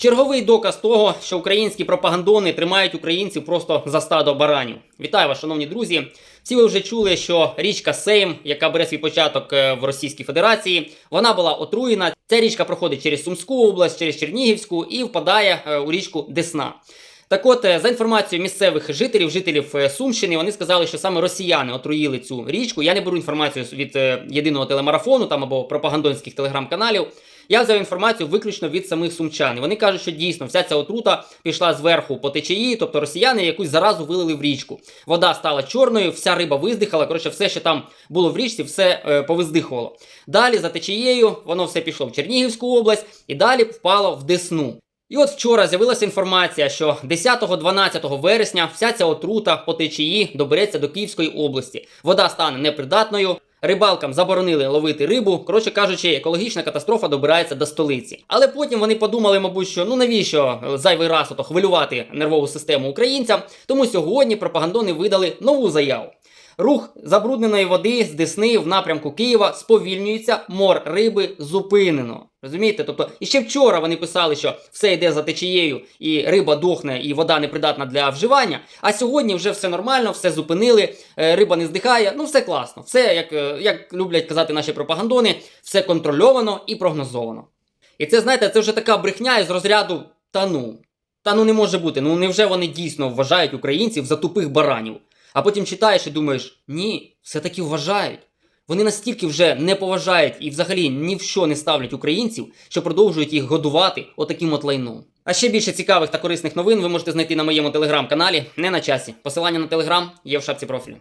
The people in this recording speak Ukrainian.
Черговий доказ того, що українські пропагандони тримають українців просто за стадо баранів. Вітаю вас, шановні друзі. Всі ви вже чули, що річка Сейм, яка бере свій початок е, в Російській Федерації, вона була отруєна. Ця річка проходить через Сумську область, через Чернігівську і впадає е, у річку Десна. Так от, е, за інформацією місцевих жителів, жителів Сумщини, вони сказали, що саме росіяни отруїли цю річку. Я не беру інформацію від єдиного телемарафону там або пропагандонських телеграм-каналів. Я взяв інформацію виключно від самих сумчан. Вони кажуть, що дійсно вся ця отрута пішла зверху по течії, тобто росіяни якусь заразу вилили в річку. Вода стала чорною, вся риба виздихала. Коротше, все, що там було в річці, все е, повиздихувало. Далі за течією воно все пішло в Чернігівську область і далі впало в Десну. І от вчора з'явилася інформація, що 10-12 вересня вся ця отрута по течії добереться до Київської області. Вода стане непридатною. Рибалкам заборонили ловити рибу. Коротше кажучи, екологічна катастрофа добирається до столиці. Але потім вони подумали, мабуть, що ну навіщо зайвий раз ото хвилювати нервову систему українцям. Тому сьогодні пропагандони видали нову заяву. Рух забрудненої води з Десни в напрямку Києва сповільнюється, мор риби зупинено. Розумієте? Тобто, і ще вчора вони писали, що все йде за течією, і риба дохне, і вода непридатна для вживання. А сьогодні вже все нормально, все зупинили, е, риба не здихає. Ну, все класно. Все, як, е, як люблять казати наші пропагандони, все контрольовано і прогнозовано. І це, знаєте, це вже така брехня із розряду та ну. Та ну не може бути. Ну невже вони дійсно вважають українців за тупих баранів? А потім читаєш і думаєш, ні, все-таки вважають. Вони настільки вже не поважають і взагалі ні в що не ставлять українців, що продовжують їх годувати отаким от лайном. А ще більше цікавих та корисних новин ви можете знайти на моєму телеграм-каналі не на часі. Посилання на телеграм є в шапці профілю.